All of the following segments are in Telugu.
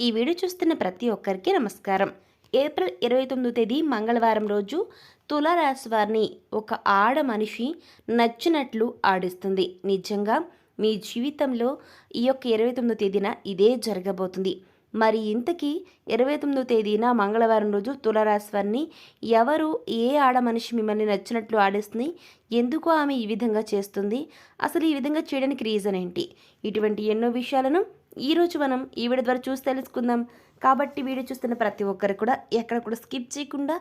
ఈ వీడియో చూస్తున్న ప్రతి ఒక్కరికి నమస్కారం. ఏప్రిల్ ఇరవై తొమ్మిదో తేదీ మంగళవారం రోజు తులారాశి వారిని ఒక ఆడ మనిషి నచ్చినట్లు ఆడిస్తుంది. నిజంగా మీ జీవితంలో ఈ యొక్క ఇరవై తొమ్మిదో తేదీన ఇదే జరగబోతుంది. మరి ఇంతకీ ఇరవై తొమ్మిదో తేదీన మంగళవారం రోజు తులారాశి వారిని ఎవరు ఏ ఆడ మనిషి మిమ్మల్ని నచ్చినట్లు ఆడిస్తుంది ఎందుకు ఆమె ఈ విధంగా చేస్తుంది అసలు ఈ విధంగా చేయడానికి రీజన్ ఏంటి? ఇటువంటి ఎన్నో విషయాలను ఈరోజు మనం ఈ వీడియో ద్వారా చూసి తెలుసుకుందాం. కాబట్టి వీడియో చూస్తున్న ప్రతి ఒక్కరు కూడా ఎక్కడ కూడా స్కిప్ చేయకుండా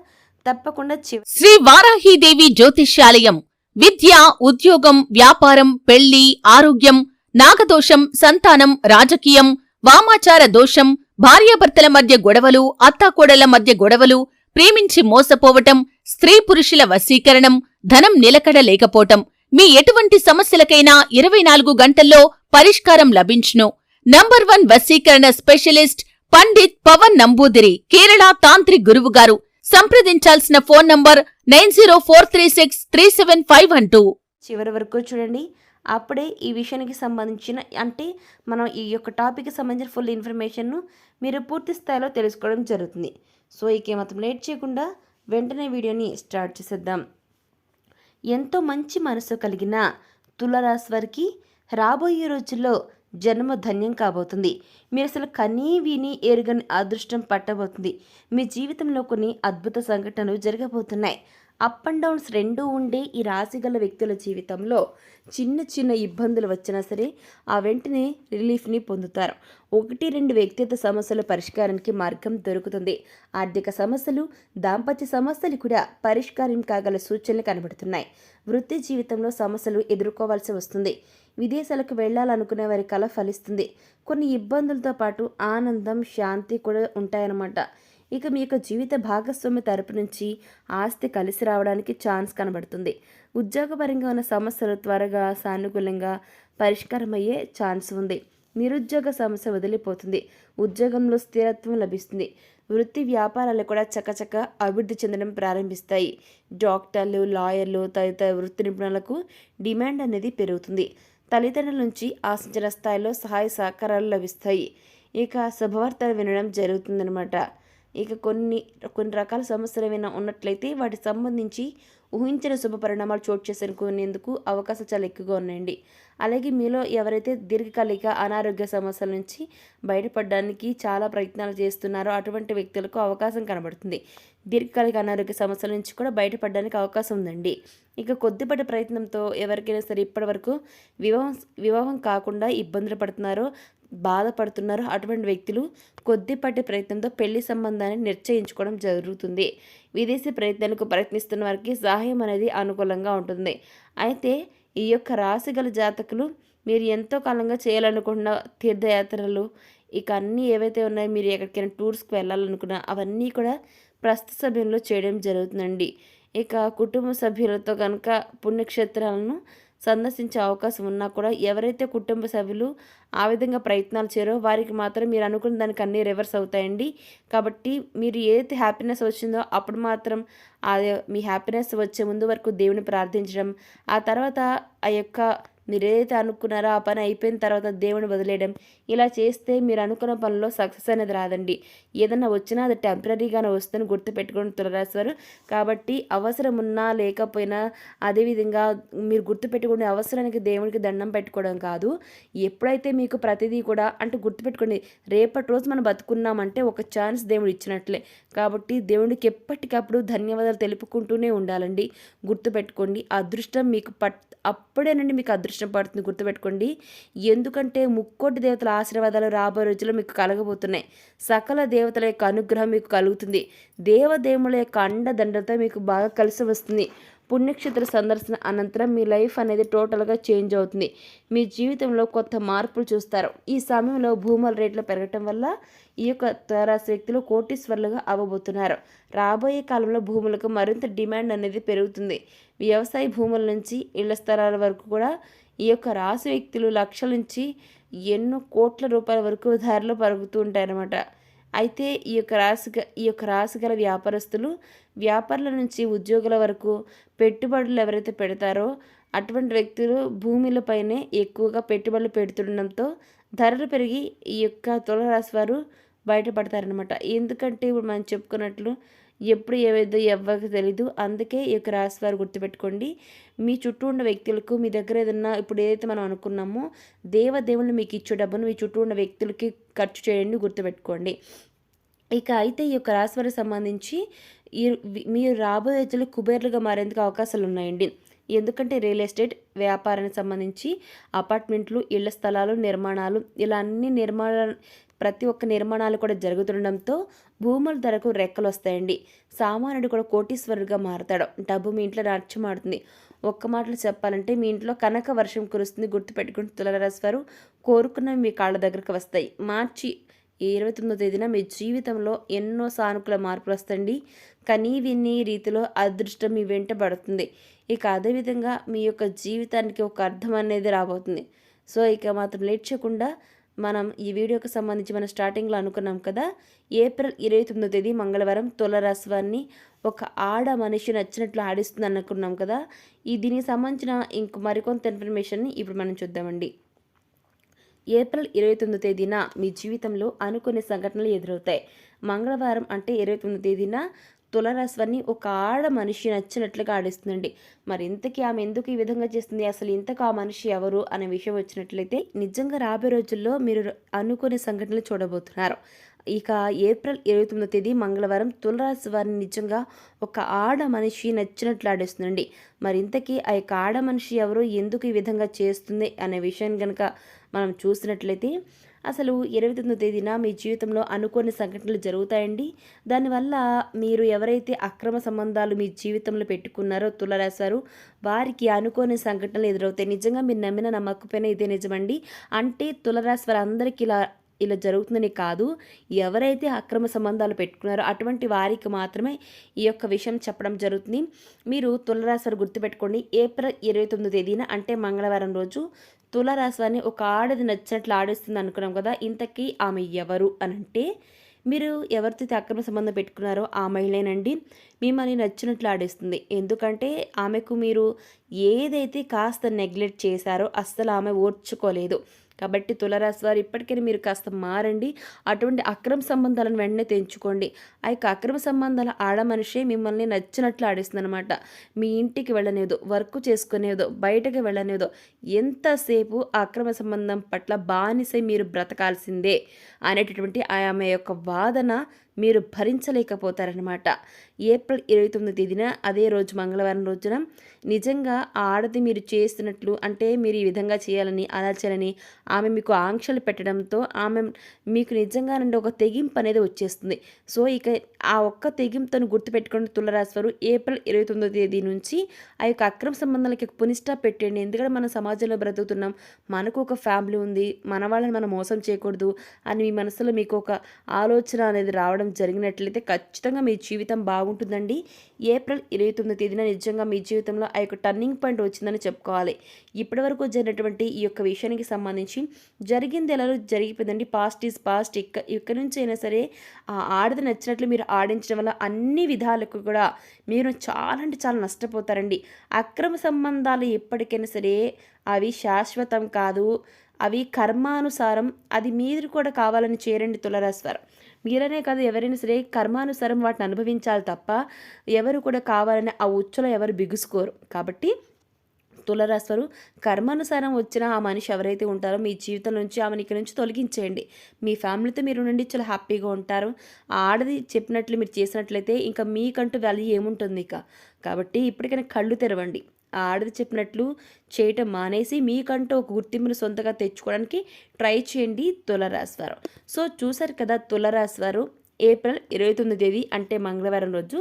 తప్పకుండా శ్రీ వారాహీదేవి జ్యోతిష్యాలయం. విద్య ఉద్యోగం వ్యాపారం పెళ్ళి ఆరోగ్యం నాగదోషం సంతానం రాజకీయం వామాచార దోషం భార్యాభర్తల మధ్య గొడవలు అత్తాకోడళ్ళ మధ్య గొడవలు ప్రేమించి మోసపోవటం స్త్రీ పురుషుల వశీకరణం ధనం నిలకడ లేకపోవటం. మీ ఎటువంటి సమస్యలకైనా ఇరవై నాలుగు గంటల్లో పరిష్కారం లభించును. నంబర్ వన్ వశీకరణ స్పెషలిస్ట్ పండిత్ పవన్ నంబూదిరి కేరళ తాంత్రిక్ గురువు గారు. సంప్రదించాల్సిన phone number nine zero four three six three seven five one two. చివరి వరకు చూడండి. అప్పుడే ఈ విషయానికి సంబంధించిన అంటే మనం ఈ యొక్క టాపిక్కి సంబంధించిన ఫుల్ ఇన్ఫర్మేషన్ను మీరు పూర్తి స్థాయిలో తెలుసుకోవడం జరుగుతుంది. సో ఇక మాత్రం లేట్ చేయకుండా వెంటనే వీడియోని స్టార్ట్ చేసేద్దాం. ఎంతో మంచి మనసు కలిగిన తులరాశి వారికి రాబోయే రోజుల్లో జన్మ ధన్యం కాబోతుంది. మీరు అసలు కనీ విని ఎరుగని అదృష్టం పట్టబోతుంది. మీ జీవితంలో కొన్ని అద్భుత సంఘటనలు జరగబోతున్నాయి. అప్ అండ్ డౌన్స్ రెండూ ఉండే ఈ రాశి గల వ్యక్తుల జీవితంలో చిన్న చిన్న ఇబ్బందులు వచ్చినా సరే ఆ వెంటనే రిలీఫ్ని పొందుతారు. ఒకటి రెండు వ్యక్తిగత సమస్యల పరిష్కారానికి మార్గం దొరుకుతుంది. ఆర్థిక సమస్యలు దాంపత్య సమస్యలు కూడా పరిష్కారం కాగల సూచనలు కనబడుతున్నాయి. వృత్తి జీవితంలో సమస్యలు ఎదుర్కోవాల్సి వస్తుంది. విదేశాలకు వెళ్ళాలనుకునే వారి కళ ఫలిస్తుంది. కొన్ని ఇబ్బందులతో పాటు ఆనందం శాంతి కూడా ఉంటాయన్నమాట. ఇక మీ యొక్క జీవిత భాగస్వామి తరపు నుంచి ఆస్తి కలిసి రావడానికి ఛాన్స్ కనబడుతుంది. ఉద్యోగపరంగా ఉన్న సమస్యలు త్వరగా సానుకూలంగా పరిష్కారమయ్యే ఛాన్స్ ఉంది. నిరుద్యోగ సమస్య వదిలిపోతుంది. ఉద్యోగంలో స్థిరత్వం లభిస్తుంది. వృత్తి వ్యాపారాలు కూడా చకచక అభివృద్ధి చెందడం ప్రారంభిస్తాయి. డాక్టర్లు లాయర్లు తదితర వృత్తి నిపుణులకు డిమాండ్ అనేది పెరుగుతుంది. తల్లిదండ్రుల నుంచి ఆశించిన స్థాయిలో సహాయ సహకారాలు లభిస్తాయి. ఇక శుభవార్తలు వినడం జరుగుతుందనమాట ఇక కొన్ని కొన్ని రకాల సమస్యలు ఏమైనా ఉన్నట్లయితే వాటికి సంబంధించి ఊహించిన శుభ పరిణామాలు చోటు చేసుకునేందుకు అవకాశాలు చాలా ఎక్కువగా ఉన్నాయండి. అలాగే మీలో ఎవరైతే దీర్ఘకాలిక అనారోగ్య సమస్యల నుంచి బయటపడడానికి చాలా ప్రయత్నాలు చేస్తున్నారో అటువంటి వ్యక్తులకు అవకాశం కనబడుతుంది. దీర్ఘకాలిక అనారోగ్య సమస్యల నుంచి కూడా బయటపడడానికి అవకాశం ఉందండి. ఇక కొద్దిపాటి ప్రయత్నంతో ఎవరికైనా సరే ఇప్పటివరకు వివాహం వివాహం కాకుండా ఇబ్బందులు పడుతున్నారో బాధపడుతున్నారో. అటువంటి వ్యక్తులు కొద్దిపాటి ప్రయత్నంతో పెళ్ళి సంబంధాన్ని నిశ్చయించుకోవడం జరుగుతుంది. విదేశీ ప్రయత్నాలకు ప్రయత్నిస్తున్న వారికి సహాయం అనేది అనుకూలంగా ఉంటుంది. అయితే ఈ యొక్క రాశి గల జాతకులు మీరు ఎంతో కాలంగా చేయాలనుకున్న తీర్థయాత్రలు ఇక అన్నీ ఏవైతే ఉన్నాయో మీరు ఎక్కడికైనా టూర్స్కి వెళ్ళాలనుకున్నా అవన్నీ కూడా ప్రస్తుత సమయంలో చేయడం జరుగుతుందండి. ఇక కుటుంబ సభ్యులతో కనుక పుణ్యక్షేత్రాలను సందర్శించే అవకాశం ఉన్నా కూడా ఎవరైతే కుటుంబ సభ్యులు ఆ విధంగా ప్రయత్నాలు చేయరో వారికి మాత్రం మీరు అనుకున్న దానికి అన్నీ రివర్స్ అవుతాయండి. కాబట్టి మీరు ఏదైతే హ్యాపీనెస్ వచ్చిందో అప్పుడు మాత్రం అది మీ హ్యాపీనెస్ వచ్చే ముందు వరకు దేవుని ప్రార్థించడం ఆ తర్వాత ఆ యొక్క మీరు ఏదైతే అనుకున్నారో ఆ పని అయిపోయిన తర్వాత దేవుని వదిలేయడం. ఇలా చేస్తే మీరు అనుకున్న పనిలో సక్సెస్ అనేది రాదండి. ఏదన్నా వచ్చినా అది టెంపరీగానే వస్తుందని గుర్తుపెట్టుకుని తులరాశివారు. కాబట్టి అవసరం ఉన్నా లేకపోయినా అదేవిధంగా మీరు గుర్తుపెట్టుకునే అవసరానికి దేవునికి దండం పెట్టుకోవడం కాదు. ఎప్పుడైతే మీకు ప్రతిదీ కూడా అంటే గుర్తుపెట్టుకోండి రేపటి రోజు మనం బతుకున్నామంటే ఒక ఛాన్స్ దేవుడు ఇచ్చినట్లే. కాబట్టి దేవుడికి ఎప్పటికప్పుడు ధన్యవాదాలు తెలుపుకుంటూనే ఉండాలండి. గుర్తుపెట్టుకోండి అదృష్టం మీకు పట్ అప్పుడేనండి మీకు అదృష్టం పడుతుంది గుర్తుపెట్టుకోండి. ఎందుకంటే ముక్కోటి దేవతల ఆశీర్వాదాలు రాబోయే రోజుల్లో మీకు కలగబోతున్నాయి. సకల దేవతల యొక్క అనుగ్రహం మీకు కలుగుతుంది. దేవదేవుల యొక్క అండదండలతో మీకు బాగా కలిసి వస్తుంది. పుణ్యక్షేత్ర సందర్శన అనంతరం మీ లైఫ్ అనేది టోటల్గా చేంజ్ అవుతుంది. మీ జీవితంలో కొత్త మార్పులు చూస్తారు. ఈ సమయంలో భూముల రేట్లు పెరగటం వల్ల ఈ యొక్క త్వరాశి వ్యక్తులు కోటీశ్వర్లుగా అవ్వబోతున్నారు. రాబోయే కాలంలో భూములకు మరింత డిమాండ్ అనేది పెరుగుతుంది. వ్యవసాయ భూముల నుంచి ఇళ్ళ స్థలాల వరకు కూడా ఈ యొక్క రాశి వ్యక్తులు లక్షల నుంచి ఎన్నో కోట్ల రూపాయల వరకు ధరలు పరుగుతూ ఉంటారన్నమాట అయితే ఈ యొక్క రాశి ఈ యొక్క రాశి గల వ్యాపారస్తులు వ్యాపారుల నుంచి ఉద్యోగుల వరకు పెట్టుబడులు ఎవరైతే పెడతారో అటువంటి వ్యక్తులు భూమిలపైనే ఎక్కువగా పెట్టుబడులు పెడుతుండడంతో ధరలు పెరిగి ఈ యొక్క తులరాశి వారు బయటపడతారనమాట ఎందుకంటే ఇప్పుడు మనం చెప్పుకున్నట్లు ఎప్పుడు ఏవేదో ఎవ్వరికి తెలీదు. అందుకే ఈ యొక్క రాశి వారు గుర్తుపెట్టుకోండి. మీ చుట్టూ ఉన్న వ్యక్తులకు మీ దగ్గర ఏదన్నా ఇప్పుడు ఏదైతే మనం అనుకున్నామో దేవదేవులు మీకు ఇచ్చే డబ్బును మీ చుట్టూ ఉన్న వ్యక్తులకి ఖర్చు చేయండి గుర్తుపెట్టుకోండి. ఇక అయితే ఈ యొక్క రాశి వారికి సంబంధించి ఈ మీరు రాబోయే రోజులు కుబేర్లుగా మారేందుకు అవకాశాలు ఉన్నాయండి ఎందుకంటే రియల్ ఎస్టేట్ వ్యాపారానికి సంబంధించి అపార్ట్మెంట్లు ఇళ్ళ స్థలాలు నిర్మాణాలు ఇలా అన్ని నిర్మాణ ప్రతి ఒక్క నిర్మాణాలు కూడా జరుగుతుండడంతో భూముల ధరకు రెక్కలు వస్తాయండి. సామాన్యుడు కూడా కోటీశ్వరుడిగా మారతాడు. డబ్బు మీ ఇంట్లో నాట్యమాడుతుంది ఒక్క మాటలు చెప్పాలంటే మీ ఇంట్లో కనక వర్షం కురుస్తుంది గుర్తుపెట్టుకుని తులరాశి వారు కోరుకున్నవి మీ కాళ్ళ దగ్గరకు వస్తాయి. మార్చి ఇరవై తొమ్మిదో తేదీన మీ జీవితంలో ఎన్నో సానుకూల మార్పులు వస్తాయండి. కనీ విని రీతిలో అదృష్టం మీ వెంట పడుతుంది. ఇక అదేవిధంగా మీ యొక్క జీవితానికి ఒక అర్థం అనేది రాబోతుంది. సో ఇక మాత్రం లేట్ చేయకుండా మనం ఈ వీడియోకి సంబంధించి మనం స్టార్టింగ్లో అనుకున్నాం కదా ఏప్రిల్ ఇరవై తొమ్మిదో తేదీ మంగళవారం తులరాశివారిని ఒక ఆడ మనిషి నచ్చినట్లు ఆడిస్తుంది అనుకున్నాం కదా ఈ దీనికి సంబంధించిన ఇంక మరికొంత ఇన్ఫర్మేషన్ని ఇప్పుడు మనం చూద్దామండి. ఏప్రిల్ ఇరవై తొమ్మిదో తేదీన మీ జీవితంలో అనుకునే సంఘటనలు ఎదురవుతాయి. మంగళవారం అంటే ఇరవై తొమ్మిదో తేదీన తులరాశివన్నీ ఒక ఆడ మనిషి నచ్చినట్లుగా ఆడిస్తుందండి. మరి ఇంతకీ ఆమె ఎందుకు ఈ విధంగా చేస్తుంది? అసలు ఇంతకు ఆ మనిషి ఎవరు అనే విషయం వచ్చినట్లయితే నిజంగా రాబోయే రోజుల్లో మీరు అనుకునే సంఘటనలు చూడబోతున్నారు. ఇక ఏప్రిల్ ఇరవై తొమ్మిదో తేదీ మంగళవారం తులరాశి వారిని నిజంగా ఒక ఆడ మనిషి నచ్చినట్లు ఆడేస్తుందండి. మరి ఇంతకీ ఆ యొక్క ఆడ మనిషి ఎవరు? ఎందుకు ఈ విధంగా చేస్తుంది? అనే విషయాన్ని కనుక మనం చూసినట్లయితే అసలు ఇరవై తొమ్మిదో తేదీన మీ జీవితంలో అనుకోని సంఘటనలు జరుగుతాయండి. దానివల్ల మీరు ఎవరైతే అక్రమ సంబంధాలు మీ జీవితంలో పెట్టుకున్నారో తులరాశారు వారికి అనుకోని సంఘటనలు ఎదురవుతాయి. నిజంగా మీరు నమ్మిన నమ్మకపోయినా ఇదే నిజమండి. అంటే తులరాశి వారందరికీ ఇలా ఇలా జరుగుతుందని కాదు. ఎవరైతే అక్రమ సంబంధాలు పెట్టుకున్నారో అటువంటి వారికి మాత్రమే ఈ యొక్క విషయం చెప్పడం జరుగుతుంది. మీరు తులరాశి గుర్తుపెట్టుకోండి. ఏప్రిల్ ఇరవై తొమ్మిది తేదీన అంటే మంగళవారం రోజు తులరాశిని ఒక ఆడది నచ్చినట్లు ఆడిస్తుంది అనుకున్నాం కదా ఇంతకీ ఆమె ఎవరు అని అంటే మీరు ఎవరితో అక్రమ సంబంధం పెట్టుకున్నారో ఆ మహిళనండి మిమ్మల్ని నచ్చినట్లు ఆడిస్తుంది. ఎందుకంటే ఆమెకు మీరు ఏదైతే కాస్త నెగ్లెక్ట్ చేశారో అస్సలు ఆమె ఓర్చుకోలేదు. కాబట్టి తులరాశి వారు ఇప్పటికైనా మీరు కాస్త మారండి. అటువంటి అక్రమ సంబంధాలను వెంటనే తెంచుకోండి. ఆ యొక్క అక్రమ సంబంధాల ఆడ మనిషి మిమ్మల్ని నచ్చినట్లు ఆడిస్తుందనమాట మీ ఇంటికి వెళ్ళనేదో వర్క్ చేసుకునేదో బయటకు వెళ్ళనేదో ఎంతసేపు అక్రమ సంబంధం పట్ల బానిసై మీరు బ్రతకాల్సిందే అనేటటువంటి ఆమె యొక్క వాదన మీరు భరించలేకపోతారనమాట ఏప్రిల్ ఇరవై తొమ్మిది తేదీన అదే రోజు మంగళవారం రోజున నిజంగా ఆ ఆడది మీరు చేస్తున్నట్లు అంటే మీరు ఈ విధంగా చేయాలని అలా చేయాలని ఆమె మీకు ఆంక్షలు పెట్టడంతో ఆమె మీకు నిజంగా నుండి ఒక తెగింపు అనేది వచ్చేస్తుంది. సో ఇక ఆ ఒక్క తెగింపును గుర్తుపెట్టుకుని తులరాశి వారు ఏప్రిల్ ఇరవై తొమ్మిదో తేదీ నుంచి ఆ యొక్క అక్రమ సంబంధాలకి పునిష్టా పెట్టండి. ఎందుకంటే మన సమాజంలో బ్రతుకుతున్నాం మనకు ఒక ఫ్యామిలీ ఉంది మన వాళ్ళని మనం మోసం చేయకూడదు అని మీ మనసులో మీకు ఒక ఆలోచన అనేది రావడం జరిగినట్లయితే ఖచ్చితంగా మీ జీవితం బాగుంటుందండి. ఏప్రిల్ ఇరవై తొమ్మిది తేదీన నిజంగా మీ జీవితంలో ఆ యొక్క టర్నింగ్ పాయింట్ వచ్చిందని చెప్పుకోవాలి. ఇప్పటివరకు జరిగినటువంటి ఈ యొక్క విషయానికి సంబంధించి జరిగింది ఎలా జరిగిపోయిందండి? పాస్ట్ ఈజ్ పాస్ట్ ఇక్క ఇక్కడి నుంచి అయినా సరే ఆ ఆడది నచ్చినట్లు మీరు ఆడించడం వల్ల అన్ని విధాలకు కూడా మీరు చాలా అంటే చాలా నష్టపోతారండి. అక్రమ సంబంధాలు ఎప్పటికైనా సరే అవి శాశ్వతం కాదు. అవి కర్మానుసారం అది మీరు కూడా కావాలని చేరండి తులరాశివారు మీరనే కాదు ఎవరైనా సరే కర్మానుసారం వాటిని అనుభవించాలి తప్ప ఎవరు కూడా కావాలని ఆ ఉచ్చులో ఎవరు బిగుసుకోరు. కాబట్టి తులరాశివారు కర్మానుసారం వచ్చిన ఆ మనిషి ఎవరైతే ఉంటారో మీ జీవితం నుంచి ఆమెను ఇక్కడి నుంచి తొలగించేయండి. మీ ఫ్యామిలీతో మీరు నుండి చాలా హ్యాపీగా ఉంటారు. ఆడది చెప్పినట్లు మీరు చేసినట్లయితే ఇంకా మీకంటూ వాల్యూ ఏముంటుంది ఇక. కాబట్టి ఇప్పటికైనా కళ్ళు తెరవండి. ఆ ఆడది చెప్పినట్లు చేయటం మానేసి మీకంటూ ఒక గుర్తింపును సొంతగా తెచ్చుకోవడానికి ట్రై చేయండి తులరాశి వారు సో చూసారు కదా తులరాశి వారు ఏప్రిల్ ఇరవై తొమ్మిది తేదీ అంటే మంగళవారం రోజు.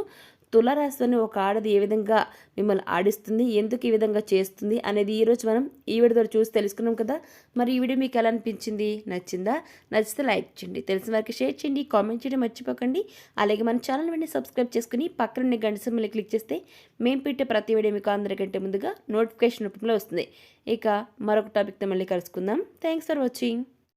తులరాశిని ఒక ఆడది ఏ విధంగా మిమ్మల్ని ఆడిస్తుంది ఎందుకు ఈ విధంగా చేస్తుంది అనేది ఈరోజు మనం ఈ వీడియో ద్వారా చూసి తెలుసుకున్నాం కదా. మరి ఈ వీడియో మీకు ఎలా అనిపించింది? నచ్చిందా? నచ్చితే లైక్ చేయండి. తెలిసిన వారికి షేర్ చేయండి కామెంట్ చేయడం మర్చిపోకండి. అలాగే మన ఛానల్ వెంటనే సబ్స్క్రైబ్ చేసుకుని పక్కన గంట సిమ్మల్ని క్లిక్ చేస్తే మేము పెట్టే ప్రతి వీడియో మీకు అందరికంటే ముందుగా నోటిఫికేషన్ రూపంలో వస్తుంది. ఇక మరొక టాపిక్తో మళ్ళీ కలుసుకుందాం. Thanks for watching.